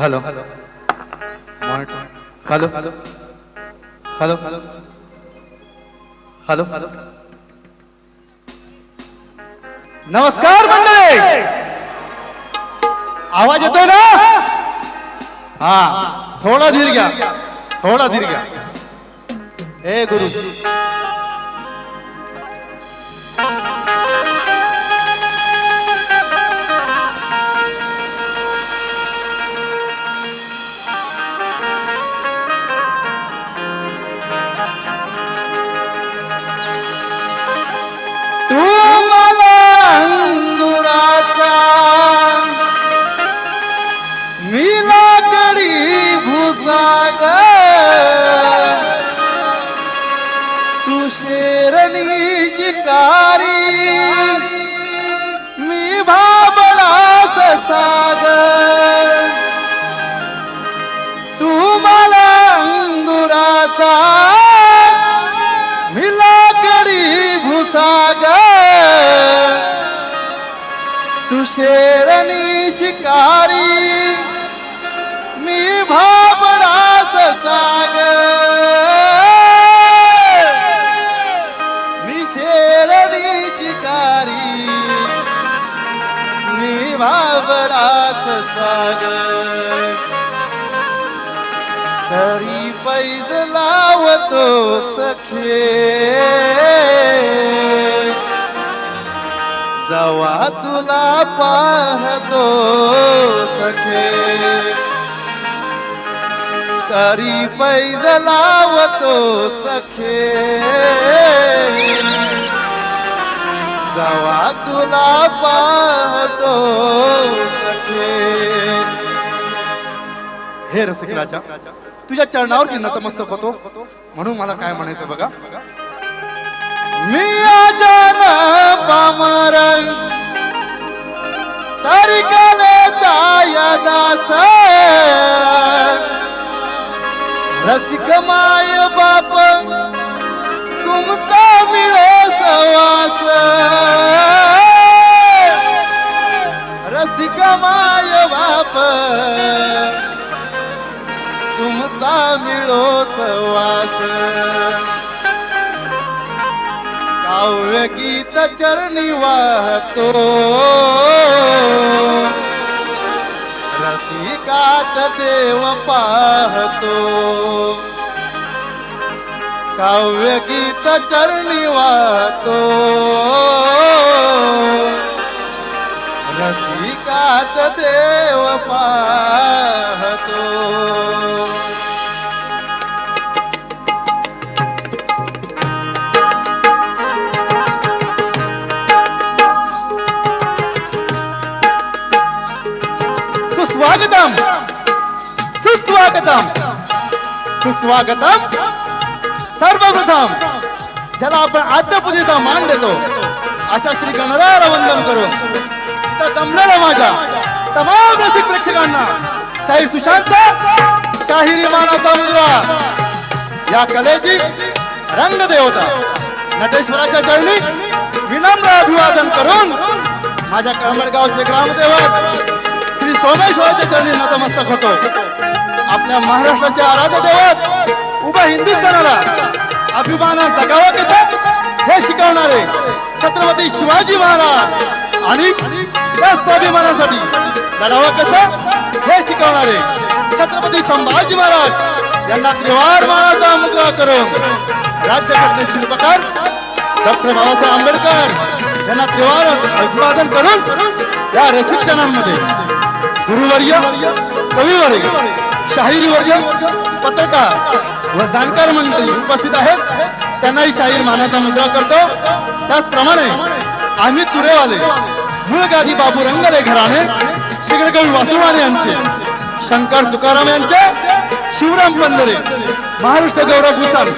Hello hello hello hello hello hello hello नमस्कार मंडळी. आवाज़ येतोय ना? हा. थोडा धीर घ्या. थोडा धीर घ्या. ए गुरु. शेरणी शिकारी मी भाबळा साग तू मला अंगुराचा मी लाकडी भुसाग तू शेरणी शिकारी मी भाबडास साग तो सखे। जवा तुला पाहतो सखे। तरी पैज लावतो सखे। जवा तुला पाहतो सखे। हे रसिकराजा तुझ्या चरणावरती नतमस्तक होतो. म्हणून मला काय म्हणायचं बघा? मी अजान पामर तारिकाले दास रसिक माय बाप मिळो सवास काव्य गीत चरणी वाहतो। रसिकात देव पाहतो। काव्य गीत चरणी वाहतो। रसिकात देव पाहतो। सुस्वागतम। सर्वप्रथम ज्याला आपण आद्यपूजेचा मान देतो अशा श्री गणरायाला वंदन करून तर जमलेल्या माझ्या तमाम रसिक प्रेक्षकांना शाहीर सुशांत शाहिरी मानाचा मुलगा या कलेची रंगदेवता नटेश्वराच्या चरणी विनम्र अभिवादन करून माझ्या कळमडगावचे ग्रामदेवत सोमेश्वराच्या चरणी नतमस्तक होतो आपल्या महाराष्ट्राचे आराध्य देवत उभ्या हिंदुस्थानाला अभिमानात जगावं देतात हे शिकवणारे छत्रपती शिवाजी महाराज आणि त्या स्वाभिमानासाठी लढावं कसं हे शिकवणारे छत्रपती संभाजी महाराज यांना त्रिवार मानाचा मुद्रा करून राज्यघटने शिल्पकार डॉक्टर बाबासाहेब आंबेडकर यांना त्रिवार अभिवादन करून या रसिक्षणांमध्ये गुरुवर्य कविवर्य शाहिरीवर्य पत्रकार व जाणकार मंडळी उपस्थित आहेत. त्यांनाही शाहीर मानाचा मुद्रा करतो. त्याचप्रमाणे आम्ही तुरेवाले मूळ गादी बाबू रंगरे घराणे शिगरकवी वासुवाणे यांचे शंकर तुकाराम यांचे शिवराम पंधरे महाराष्ट्र गौरव भूषण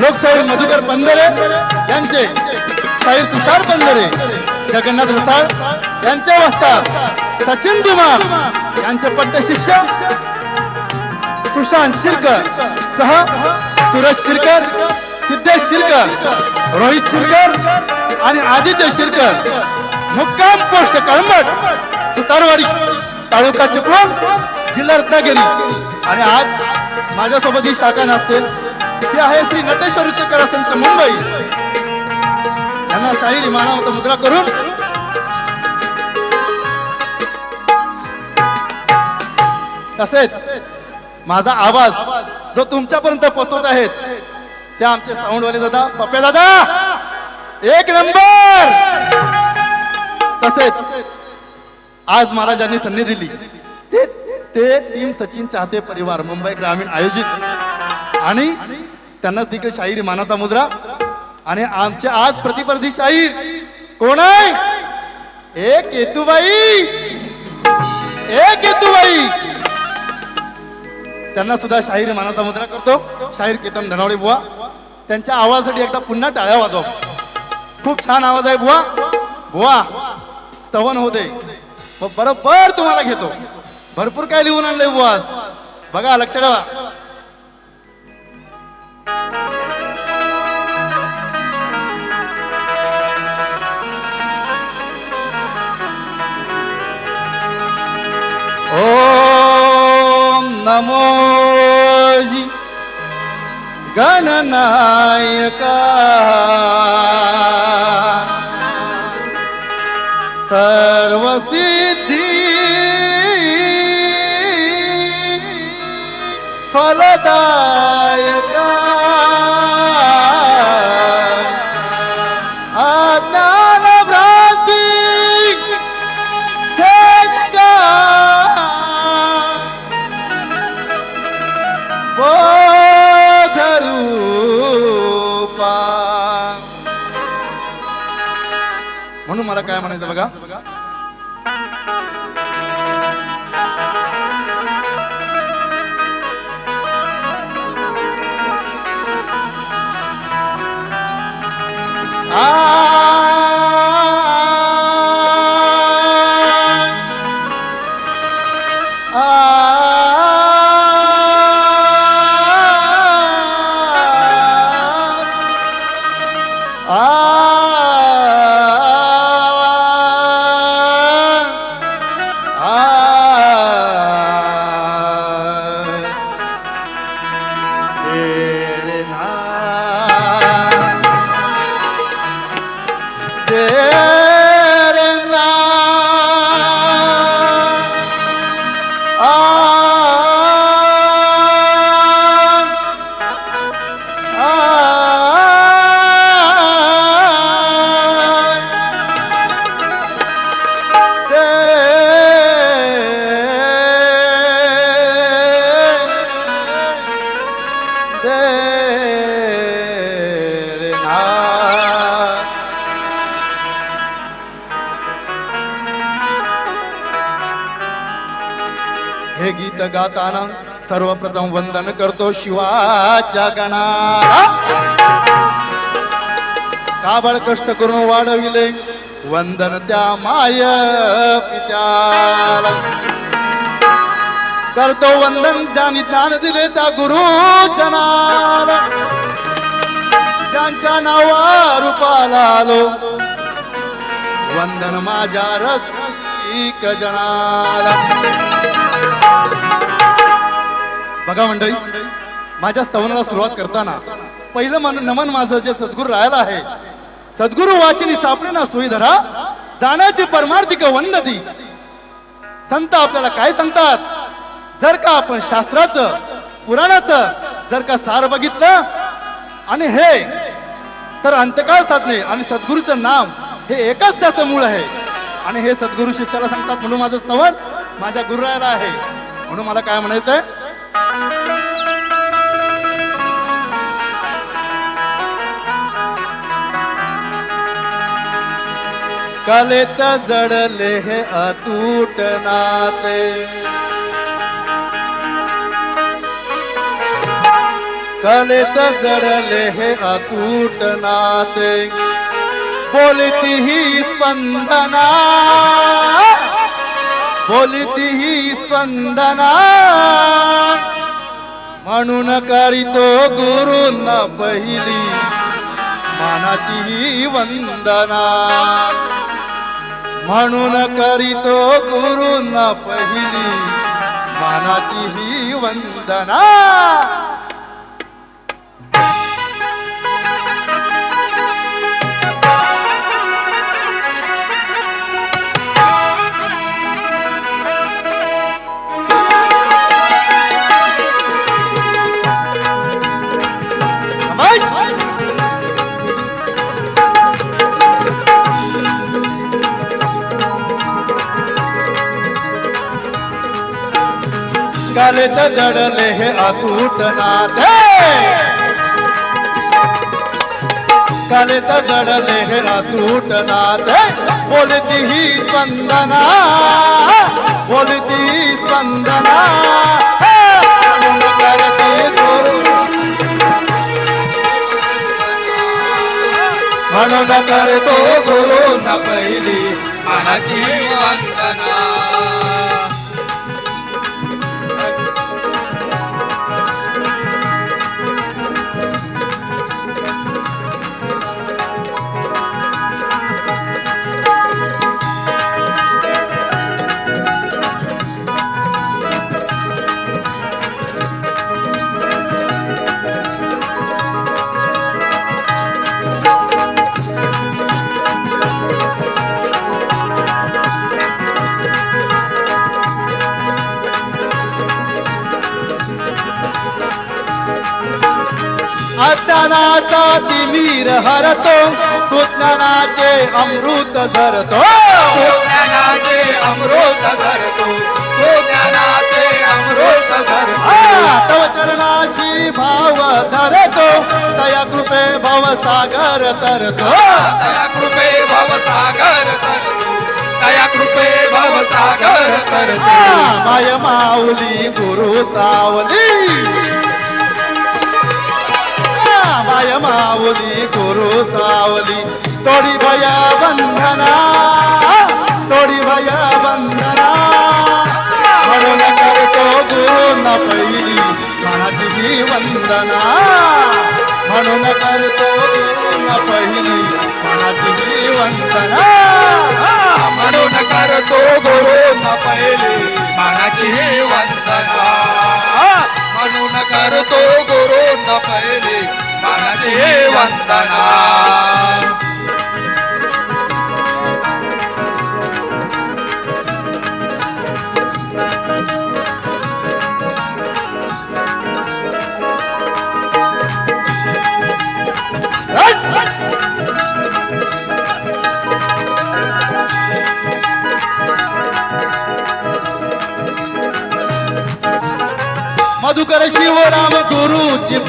लोकशाहीर मधुकर पंधरे यांचे शाहीर तुषार पंधरे जगन्नाथ रसाळ यांच्या वस्ताद सचिन धुमार यांचे पट्ट शिष्य सुशांत शिरकर सह सुरज शिरकर सिद्धेश शिरकर रोहित शिरकर आणि आदित्य शिरकर. मुक्काम पोस्ट कळंबट सुतारवाडी तालुका चिपळूण जिल्हा रत्नागिरी. आणि आज माझ्यासोबत ही शाखा नसते ती आहे श्री नटेश्वर विचकर संच मुंबई. यांना शाहीर मानावत मुद्रा करून तसेच माझा आवाज जो तुमच्यापर्यंत पोहोचवत आहेत ते आमचे साऊंडवाले दादा पप्पे दादा एक नंबर! तसेच आज महाराजांनी संधी दिली. ते ते टीम सचिन चाहते परिवार मुंबई ग्रामीण आयोजित. आणि त्यांनाच देखील शाहीर मानाचा मुद्रा आणि आमचे आज प्रतिस्पर्धी शाहीर. कोण आहे? एक केतुबाई एक केतुबाई त्यांना सुद्धा शाहीर मानाचा मुद्रा करतो. शाहीर केतन धनावडे बुवा. त्यांच्या आवाजासाठी एकदा पुन्हा टाळ्या वाजव. खूप छान आवाज आहे बुवा. बुवा तवन होते मग बरोबर तुम्हाला घेतो. भरपूर काय लिहून आणलंय बुवा. बघा लक्ष ठेवा. ओम नमो जी गणनायका काय म्हणायचं बघा? तेरे हे गीत गाताना सर्वप्रथम वंदन करतो शिवाच्या गणाला काबळ कष्ट करून वाढविले वंदन त्या माय पित्याला. करतो वंदन ज्यांनी ज्ञान दिले त्या गुरु जनाला ज्यांच्या नावा रूपाला आलो. वंदन माझ्या रसिक जनाला बघा मंडळी माझ्या स्तवनाला सुरुवात करताना पहिलं मन नमन माझं जे सद्गुरू राहायला आहे सद्गुरू वाचिनी सापडे ना सोयी धरा जाण्याची परमार्थिक वंदती. संत आपल्याला काय सांगतात? जर का आपण शास्त्राचं पुराणाचं जर का सार बघितलं आणि हे तर अंत्यकाळ साधणे आणि सद्गुरूचं नाम हे एकाच त्याचं मूळ आहे. आणि हे सद्गुरू शिष्याला सांगतात म्हणून माझं स्तवन माझ्या गुरुरायाला आहे. म्हणून मला काय म्हणायचंय? कलेत जडले हे अतूट नाते. कलेत जडले हे अतूट नाते. बोलती ही स्पंदना. बोलती ही स्पंदना. म्हणून करीतो गुरुंना पहिली. मानाची ही वंदना. म्हणून करीतो गुरुंना पहिली. मानाची ही वंदना. जडले हे अतूट नाते. कालेच जडले हे अतूट नाते. बोलती ही स्पंदना. बोलती ही स्पंदना. करते म्हणून करतो गुरु न पहिली. मनाची वंदना हरतो सुज्ञानाचे अमृत धरतो. ज्ञानाचे अमृत धरतो ज्ञानाचे अमृत धरतो. चरणाशी भाव धरतो तया कृपे भव सागर तरतो. दया कृपे भवसागर तरतो दया कृपे भवसागर तरतो. माय माऊली गुरु सावली. हा, माय माऊली गुरु सावली तोडी भया बंधना तोडी भया बंधना म्हणून करतो गुरु न पहिली मनाची ही वंदना म्हणून करतो गुरु न पहिली मनाची ही वंदना म्हणून करतो गुरु न पहिले मानाची ही वंदना वंदना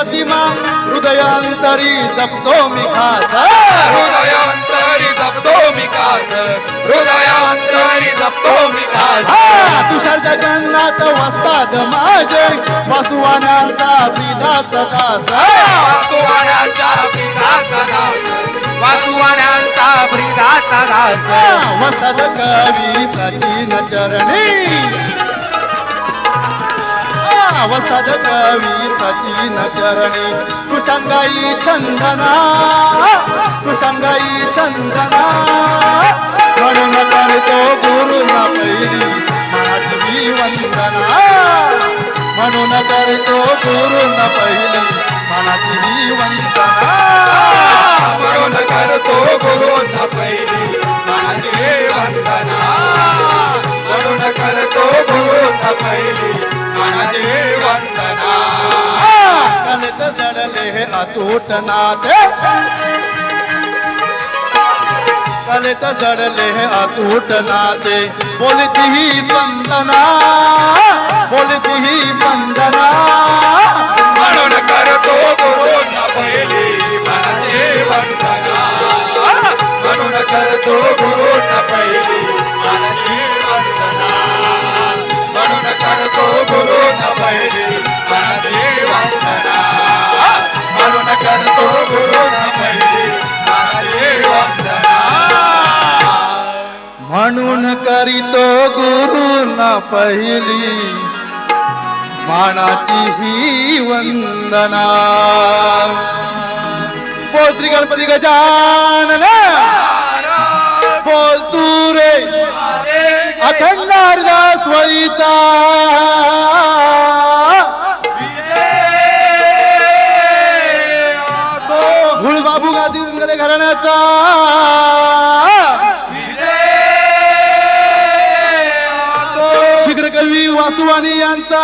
प्रतिमा हृदयांतरी जपतो मी खास. हृदयांतरी जपतो मी काच हृदयांतरी जपतो मी हा, तुषार जगन्नाथ वस्ताद माझे. वासुवानांचा विधात दास वासुवाड्यांचा पिताचा दास वासुवाड्यांचा प्रिदाचा दास वसद कवी प्राचीन चरणी. हा, वसद कवी प्राचीन चरणी. सुशंगाई चंदना सुशंगाई चंदना. म्हणून करतो गुरुना पहिली मनाची वंदना. म्हणून करतो गुरुना पहिली मनाची वंदना. म्हणून करतो गुरुंना पहिली मनाची वंदना. म्हणून करतो गुरुंना पहिली मनाची वंदना. कलत जडले हे अतूट नाते कलत जडले हे अतूट नाते बोलती ही वंदना बोलती ही वंदना. म्हणून करीतो गुरुना पहिली. मानाची ही वंदना. बोल श्री गणपती गजानन. बोल तू रे. अखंड हरदास वळीचा बाबू गादी घराण्याचा. शीघ्र कवी वासुवाणी यांचा.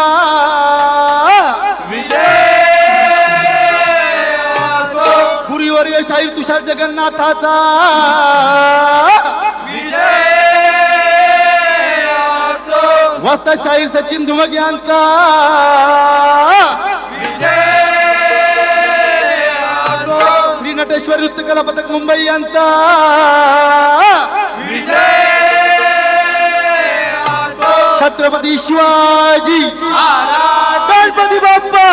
पुरीवर्य शाहीर तुषार जगन्नाथाचा. वस्ता शाहीर सचिन धुमक यांचा. श्री नटेश्वर नृत्य कला पथक मुंबई यांचा. छत्रपती शिवाजी. गणपती बाप्पा.